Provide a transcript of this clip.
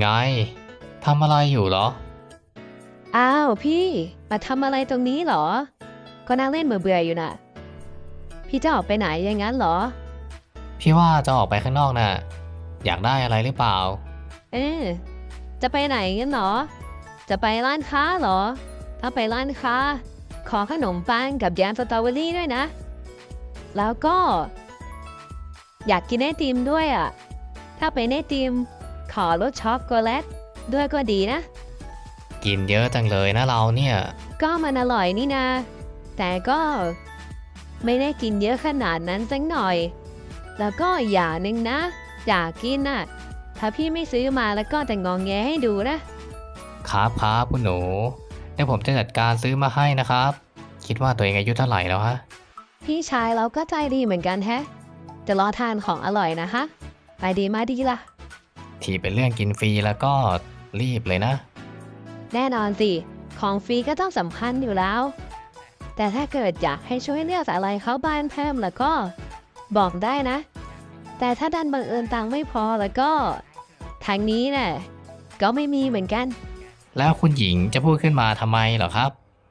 ไงทำอะไรอยู่เหรอ อ้าวพี่มาทำอะไรตรงนี้เหรอ ก็นั่งเล่นเบื่อๆอยู่น่ะพี่จะออกไปไหนอย่างนั้นเหรอ พี่ว่าจะออกไปข้างนอกน่ะ อยากได้อะไรหรือเปล่า เออจะไปไหนกันเหรอ จะไปร้านค้าเหรอ ถ้าไปร้านค้า ขอขนมปังกับแยมสตรอเบอรี่ด้วยนะ แล้วก็ อยากกินไอติมด้วยอะ ถ้าเป็นไอติม ขอรสช็อกโกแลตด้วยก็ดีนะ กินเยอะจังเลยนะเราเนี่ย ก็มันอร่อยนี่นะ แต่ก็ไม่ได้กินเยอะขนาดนั้นสักหน่อย แล้วก็อย่างหนึ่งนะอยากกินน่ะ ถ้าพี่ไม่ซื้อมาแล้วก็จะงองแงให้ดูนะ ครับครับคุณหนู เดี๋ยวผมจะจัดการซื้อมาให้นะครับ คิดว่าตัวเองอายุเท่าไหร่แล้วฮะ พี่ชายเราก็ใจดีเหมือนกันแฮะ จะรอทานของอร่อยนะคะไปดีมาดีล่ะ ที่เป็นเรื่องกินฟรีแล้วก็รีบเลยนะ แน่นอนสิ ของฟรีก็ต้องสำคัญอยู่แล้ว แต่ถ้าเกิดอยากให้ช่วยเลือกอะไรเขาบ้านเพิ่มแล้วก็บอกได้นะ แต่ถ้าดันบังเอิญตังค์ไม่พอแล้วก็ทางนี้น่ะก็ไม่มีเหมือนกัน แล้วคุณหญิงจะพูดขึ้นมาทำไมเหรอครับ